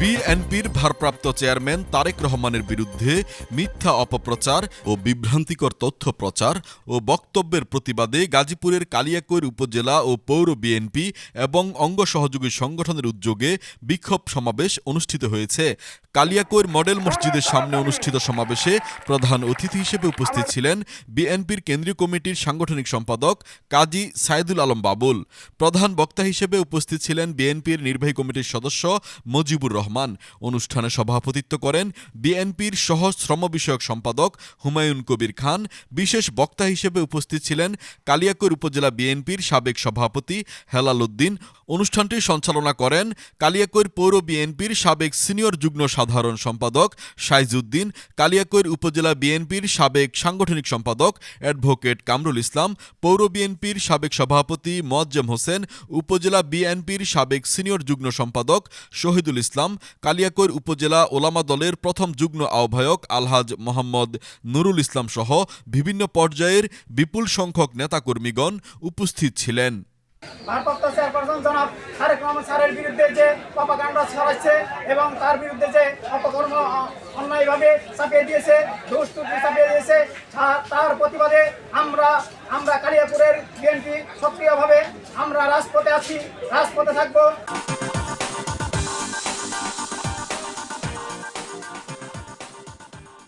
বিএনপির ভারপ্রাপ্ত চেয়ারম্যান তারেক রহমানের বিরুদ্ধে মিথ্যা অপপ্রচার ও বিভ্রান্তিকর তথ্য প্রচার ও বক্তব্যের প্রতিবাদে গাজীপুরের কালিয়াকৈর উপজেলা ও পৌর বিএনপি এবং অঙ্গ সহযোগী সংগঠনের উদ্যোগে বিক্ষোভ সমাবেশ অনুষ্ঠিত হয়েছে। কালিয়াকৈর মডেল মসজিদের সামনে অনুষ্ঠিত সমাবেশে প্রধান অতিথি হিসেবে উপস্থিত ছিলেন বিএনপির কেন্দ্রীয় কমিটির সাংগঠনিক সম্পাদক কাজী সাইদুল আলম বাবুল। প্রধান বক্তা হিসেবে উপস্থিত ছিলেন বিএনপির নির্বাহী কমিটির সদস্য মজিবুর রহমান। অনুষ্ঠানে সভাপতিত্ব করেন বিএনপির সহ শ্রম বিষয়ক সম্পাদক হুমায়ুন কবির খান। বিশেষ বক্তা হিসেবে উপস্থিত ছিলেন কালিয়াকৈর উপজেলা বিএনপির সাবেক সভাপতি হেলাল উদ্দিন। অনুষ্ঠানটি সঞ্চালনা করেন কালিয়াকৈর পৌর বিএনপির সাবেক সিনিয়র যুগ্ম সাধারণ সম্পাদক সাইজুদ্দিন, কালিয়াকৈর উপজেলা বিএনপির সাবেক সাংগঠনিক সম্পাদক অ্যাডভোকেট কামরুল ইসলাম, পৌর বিএনপির সাবেক সভাপতি মোয়াজ্জেম হোসেন, উপজেলা বিএনপির সাবেক সিনিয়র যুগ্ম সম্পাদক শহীদুল ইসলাম, কালিয়াকৈর উপজেলা ওলামা দলের প্রথম যুগ্ম আহ্বায়ক আলহাজ মোহাম্মদ নুরুল ইসলাম সহ বিভিন্ন পর্যায়ের বিপুল সংখ্যক নেতাকর্মীগণ উপস্থিত ছিলেন। জনাব তারেক রহমান স্যারের বিরুদ্ধে যে পাপাকাণ্ডা ছড়াচ্ছে এবং তার বিরুদ্ধে যে অপকর্ম অন্যায়ভাবে চাপিয়ে দিয়েছে দুষ্টুটি চাপিয়ে দিয়েছে তার প্রতিবাদে আমরা আমরা কালিয়াপুরের বিএনপি সক্রিয়ভাবে আমরা রাজপথে আছি, রাজপথে থাকব।